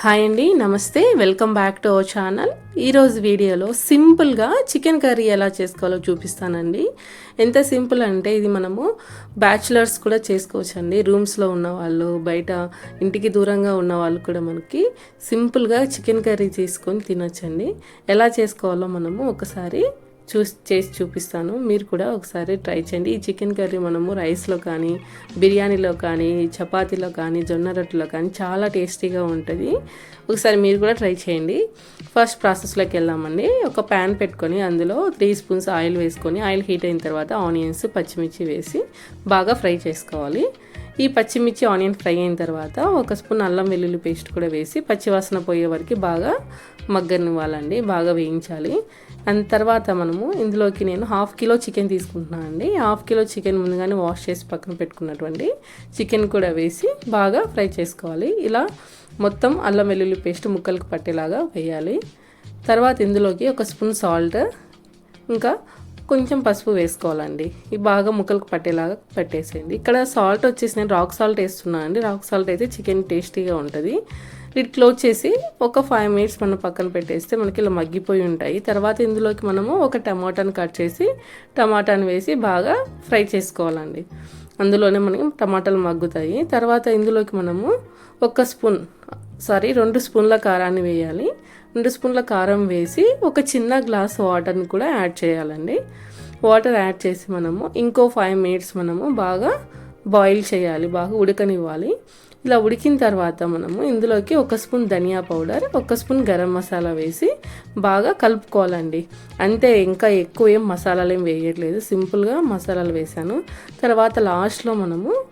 Hi అండి నమస్తే welcome back to our channel ఈరోజు వీడియోలో సింపుల్గా చికెన్ కర్రీ ఎలా చేసుకోవాలో చూపిస్తానండి. ఎంత సింపుల్ అంటే ఇది మనము బ్యాచులర్స్ కూడా చేసుకోవచ్చండి. రూమ్స్లో ఉన్నవాళ్ళు బయట ఇంటికి దూరంగా ఉన్న వాళ్ళు కూడా మనకి సింపుల్గా చికెన్ కర్రీ చేసుకొని తినొచ్చండి. ఎలా చేసుకోవాలో మనము ఒకసారి చూసి చేసి చూపిస్తాను. మీరు కూడా ఒకసారి ట్రై చేయండి. ఈ చికెన్ కర్రీ మనము రైస్లో కానీ బిర్యానీలో కానీ చపాతీలో కానీ జొన్న రొట్టెలో కానీ చాలా టేస్టీగా ఉంటుంది. ఒకసారి మీరు కూడా ట్రై చేయండి. ఫస్ట్ ప్రాసెస్లోకి వెళ్దామండి. ఒక ప్యాన్ పెట్టుకొని అందులో త్రీ స్పూన్స్ ఆయిల్ వేసుకొని ఆయిల్ హీట్ అయిన తర్వాత ఆనియన్స్ పచ్చిమిర్చి వేసి బాగా ఫ్రై చేసుకోవాలి. ఈ పచ్చిమిర్చి ఆనియన్ ఫ్రై అయిన తర్వాత ఒక స్పూన్ అల్లం వెల్లుల్లి పేస్ట్ కూడా వేసి పచ్చివాసన పోయే వరకు బాగా మగ్గనివ్వాలండి బాగా వేయించాలి. అండ్ తర్వాత మనము ఇందులోకి నేను హాఫ్ కిలో చికెన్ తీసుకుంటున్నాను అండి. హాఫ్ కిలో చికెన్ ముందుగానే వాష్ చేసి పక్కన పెట్టుకున్నటువంటి చికెన్ కూడా వేసి బాగా ఫ్రై చేసుకోవాలి. ఇలా మొత్తం అల్లం వెల్లుల్లి పేస్ట్ ముక్కలకు పట్టేలాగా వేయాలి. తర్వాత ఇందులోకి ఒక స్పూన్ సాల్ట్ ఇంకా కొంచెం పసుపు వేసుకోవాలండి. ఇవి బాగా ముక్కలకు పట్టేలాగా పెట్టేసేయండి. ఇక్కడ సాల్ట్ వచ్చేసి నేను రాక్ సాల్ట్ వేస్తున్నాను అండి. రాక్ సాల్ట్ అయితే చికెన్ టేస్టీగా ఉంటుంది. లిడ్ క్లోజ్ చేసి ఒక ఫైవ్ మినిట్స్ మనం పక్కన పెట్టేస్తే మనకి ఇలా మగ్గిపోయి ఉంటాయి. తర్వాత ఇందులోకి మనము ఒక టమాటాని కట్ చేసి టమాటాని వేసి బాగా ఫ్రై చేసుకోవాలండి. అందులోనే మనకి టమాటాలు మగ్గుతాయి. తర్వాత ఇందులోకి మనము ఒక స్పూన్ సారీ రెండు స్పూన్ల కారాన్ని వేయాలి. రెండు స్పూన్ల కారం వేసి ఒక చిన్న గ్లాస్ వాటర్ని కూడా యాడ్ చేయాలండి. వాటర్ యాడ్ చేసి మనము ఇంకో ఫైవ్ మినిట్స్ మనము బాగా బాయిల్ చేయాలి బాగా ఉడకనివ్వాలి. ఇలా ఉడికిన తర్వాత మనము ఇందులోకి ఒక స్పూన్ ధనియా పౌడర్ ఒక స్పూన్ గరం మసాలా వేసి బాగా కలుపుకోవాలండి. అంతే ఇంకా ఎక్కువ ఏం మసాలాలు ఏం వేయట్లేదు. సింపుల్గా మసాలాలు వేసాను. తర్వాత లాస్ట్లో మనము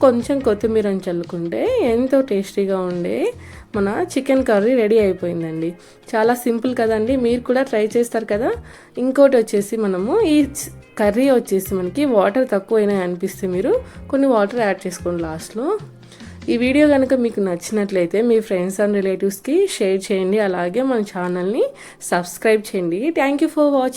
కొంచెం కొత్తిమీరని చల్లుకుంటే ఎంతో టేస్టీగా ఉండే మన చికెన్ కర్రీ రెడీ అయిపోయిందండి. చాలా సింపుల్ కదండి. మీరు కూడా ట్రై చేస్తారు కదా. ఇంకోటి వచ్చేసి మనము ఈ కర్రీ వచ్చేసి మనకి వాటర్ తక్కువైనా అనిపిస్తే మీరు కొన్ని వాటర్ యాడ్ చేసుకోండి లాస్ట్లో. ఈ వీడియో కనుక మీకు నచ్చినట్లయితే మీ ఫ్రెండ్స్ అండ్ రిలేటివ్స్కి షేర్ చేయండి. అలాగే మన ఛానల్ని సబ్స్క్రైబ్ చేయండి. Thank you for watching